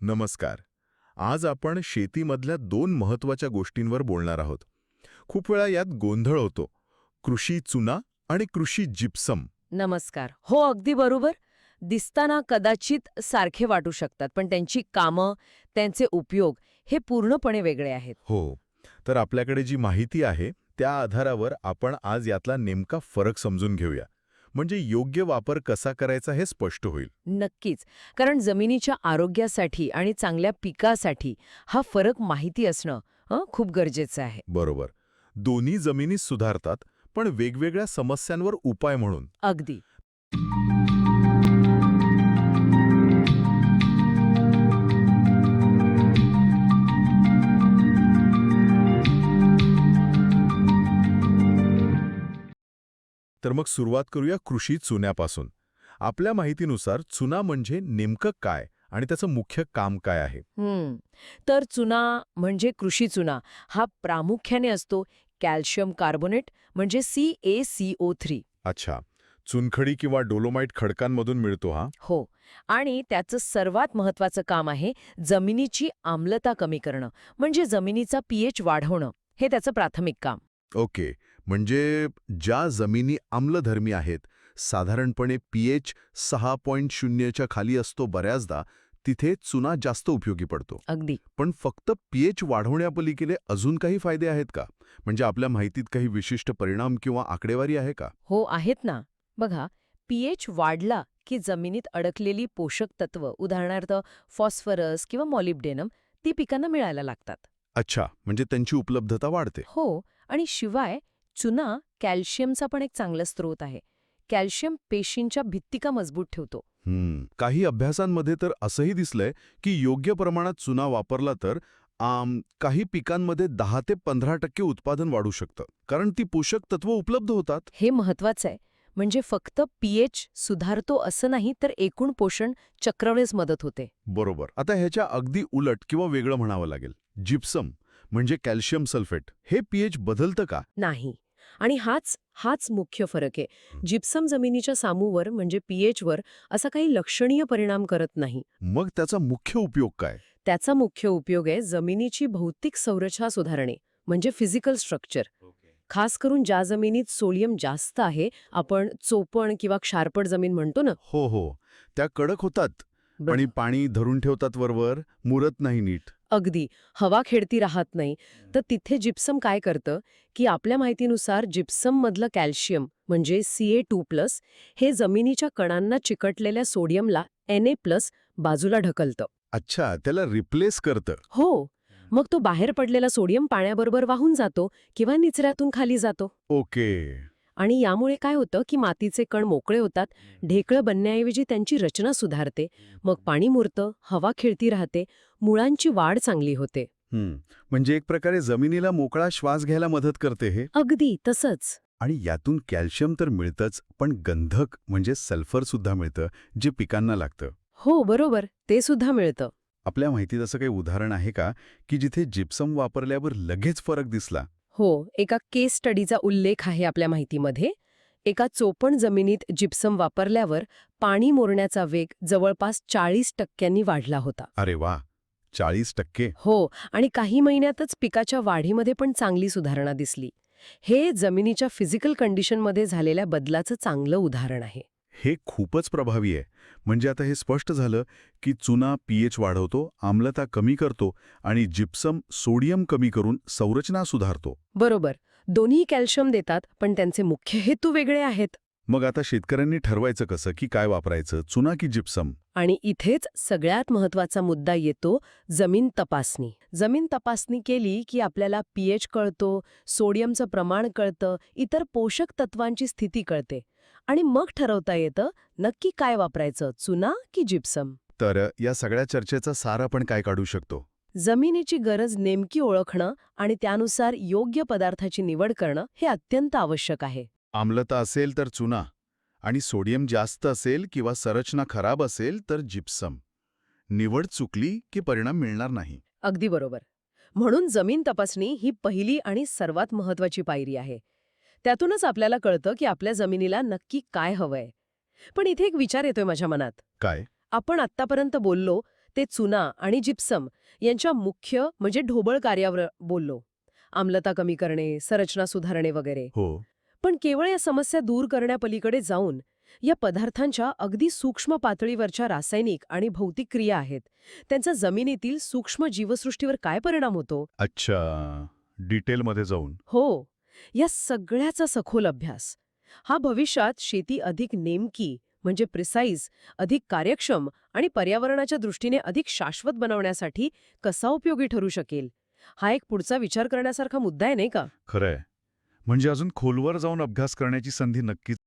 नमस्कार. आज आपण शेतीमधल्या दोन महत्त्वाच्या गोष्टींवर बोलणार आहोत. खूप वेळा यात गोंधळ होतो. कृषी चुना आणि कृषी जिप्सम. नमस्कार. हो अगदी बरोबर. दिसताना कदाचित सारखे वाटू शकतात पण त्यांची कामं त्यांचे उपयोग हे पूर्णपणे वेगळे आहेत. हो. तर आपल्याकडे जी माहिती आहे त्या आधारावर आपण आज यातला नेमका फरक समजून घेऊया. म्हणजे योग्य वापर कसा करायचा हे स्पष्ट होईल. नक्कीच. कारण जमिनीच्या आरोग्यासाठी आणि चांगल्या पिकासाठी हा फरक माहिती असणं खूप गरजेचं आहे. बरोबर. दोन्ही जमिनी सुधारतात पण वेगवेगळ्या समस्यांवर उपाय म्हणून. अगदी. तर मग सुरुवात करूया कृषी चुन्यापासून. आपल्या माहितीनुसार चुना म्हणजे नेमकं काय आणि त्याचं मुख्य काम काय आहे. तर चुना म्हणजे कृषी चुना. हा प्रामुख्याने असतो कॅल्शियम कार्बोनेट म्हणजे C A C O three अच्छा. चुनखडी किंवा डोलोमाइट खडकांमधून मिळतो हा? हो. आणि त्याचं सर्वात महत्वाचं काम आहे जमिनीची आम्लता कमी करणं. म्हणजे जमिनीचा पीएच वाढवणं. हे त्याचं प्राथमिक काम. ओके. म्हणजे ज्या जमिनी आम्लधर्मी आहेत साधारणपणे पीएच सहा पॉईंट शून्यच्या खाली असतो बऱ्याचदा तिथे चुना जास्त उपयोगी पडतो. अगदी. पण फक्त पीएच वाढवण्यापलीकडे अजून काही फायदे आहेत का? म्हणजे आपल्या माहितीत काही विशिष्ट परिणाम किंवा आकडेवारी आहे का? हो आहेत ना. बघा पीएच वाढला की जमिनीत अडकलेली पोषक तत्व उदाहरणार्थ फॉस्फरस किंवा मॉलिब्डेनम ती पिकांना मिळायला लागतात. अच्छा म्हणजे त्यांची उपलब्धता वाढते. हो आणि शिवाय चुना कॅल्शियमचा पण एक चांगला स्रोत आहे. कॅल्शियम पेशींच्या भित्तिका मजबूत ठेवतो. काही अभ्यासांमध्ये तर असंही दिसलंय की योग्य प्रमाणात चुना वापरला तर आम, काही पिकांमध्ये दहा ते पंधरा टक्के उत्पादन वाढू शकतं. कारण ती पोषक तत्व उपलब्ध होतात. हे महत्वाचं आहे. म्हणजे फक्त पीएच सुधारतो असं नाही तर एकूण पोषण चक्रवेळेस मदत होते. बरोबर. आता ह्याच्या अगदी उलट किंवा वेगळं म्हणावं लागेल. जिप्सम म्हणजे कॅल्शियम सल्फेट हे पीएच बदलतं का? नाही. आणि हाच हाच मुख्य फरक आहे. जिप्सम जमिनीच्या सामूवर म्हणजे पीएचवर असा काही लक्षणीय परिणाम करत नाही. मग त्याचा मुख्य उपयोग काय? त्याचा मुख्य उपयोग आहे जमिनीची भौतिक संरचना सुधारणे म्हणजे फिजिकल स्ट्रक्चर खास करून ज्या जमिनीत सोडियम जास्त आहे आपण चोपण किंवा क्षारपड जमीन म्हणतो ना? हो हो. त्या कडक होतात. आणि पाणी धरून ठेवतात वरवर मुरत नाही नीट. अगदी. हवा खेळती राहत नाही. तर तिथे जिप्सम काय करतं? की आपल्या माहितीनुसार जिप्सममधलं कॅल्शियम म्हणजे सी ए टू प्लस हे जमिनीच्या कणांना चिकटलेल्या सोडियमला एन ए प्लस बाजूला ढकलतं. अच्छा त्याला रिप्लेस करतं. हो. मग तो बाहेर पडलेला सोडियम पाण्याबरोबर वाहून जातो किंवा निचऱ्यातून खाली जातो. ओके. आणि यामुळे काय होतं की मातीचे कण मोकळे होतात ढेकळं बनण्याऐवजी त्यांची रचना सुधारते मग पाणी मुरतं हवा खेळती राहते मुळांची वाढ चांगली होते. म्हणजे एक प्रकारे जमिनीला मोकळा श्वास घ्यायला मदत करते हे? अगदी तसंच. आणि यातून कॅल्शियम तर मिळतंच पण गंधक म्हणजे सल्फर सुद्धा मिळतं जे पिकांना लागतं. हो बरोबर ते सुद्धा मिळतं. आपल्या माहितीत असं काही उदाहरण आहे का की जिथे जिप्सम वापरल्यावर लगेच फरक दिसला? हो एका केस स्टडीचा उल्लेख आहे आपल्या माहितीमध्ये. एका चोपण जमिनीत जिप्सम वापरल्यावर पाणी मोरण्याचा वेग जवळपास चाळीस टक्क्यांनी वाढला होता. अरे वा चाळीस टक्के. हो आणि काही महिन्यातच पिकाच्या वाढीमध्ये पण चांगली सुधारणा दिसली. हे जमिनीच्या फिजिकल कंडिशनमध्ये झालेल्या बदलाचं चांगलं उदाहरण आहे. हे खूपच प्रभावी आहे. म्हणजे आता हे स्पष्ट झालं की चुना पीएच वाढवतो आम्लता कमी करतो आणि जिप्सम सोडियम कमी करून संरचना सुधारतो. बरोबर. दोन्ही कॅल्शियम देतात पण त्यांचे मुख्य हेतू वेगळे आहेत. मग आता शेतकऱ्यांनी ठरवायचं कसं? की काय वापरायचं? चुना की जिप्सम? आणि इथेच सगळ्यात महत्त्वाचा मुद्दा येतो जमीन तपासणी. जमीन तपासणी केली की आपल्याला पीएच कळतो सोडियमचं प्रमाण कळतं इतर पोषक तत्वांची स्थिती कळते. आणि मग ठरवता येतं नक्की काय वापरायचं चुना की जिप्सम? तर या सगळ्या चर्चेचा सार आपण काय काढू शकतो? जमिनीची गरज नेमकी ओळखणं आणि त्यानुसार योग्य पदार्थाची निवड करणं हे अत्यंत आवश्यक आहे. आम्लता असेल तर चुना आणि सोडियम जास्त असेल किंवा संरचना खराब असेल तर जिप्सम. निवड चुकली की परिणाम मिळणार नाही. अगदी बरोबर. म्हणून जमीन तपासणी ही पहिली आणि सर्वात महत्वाची पायरी आहे. त्यातूनच आपल्याला कळतं की आपल्या जमिनीला नक्की काय हवंय. पण इथे एक विचार येतोय माझ्या मनात. काय? आपण आत्तापर्यंत बोललो ते चुना आणि जिप्सम यांच्या मुख्य म्हणजे ढोबळ कार्यावर बोललो. आम्लता कमी करणे संरचना सुधारणे वगैरे. हो. पण केवळ या समस्या दूर करण्यापलीकडे जाऊन या पदार्थांच्या अगदी सूक्ष्म पातळीवरच्या रासायनिक आणि भौतिक क्रिया आहेत. त्यांचा जमिनीतील सूक्ष्म जीवसृष्टीवर काय परिणाम होतो? अच्छा. डिटेलमध्ये जाऊन. हो. या सगळ्याचा सखोल अभ्यास. हा भविष्यात शेती अधिक नेमकी म्हणजे प्रिसाईज अधिक कार्यक्षम आणि पर्यावरणाच्या दृष्टीने अधिक शाश्वत बनवण्यासाठी कसा उपयोगी ठरू शकेल? हा एक पुढचा विचार करण्यासारखा मुद्दा आहे नाही का? खरंय. म्हणजे अजून खोलवर जाऊन अभ्यास करण्याची संधी नक्कीच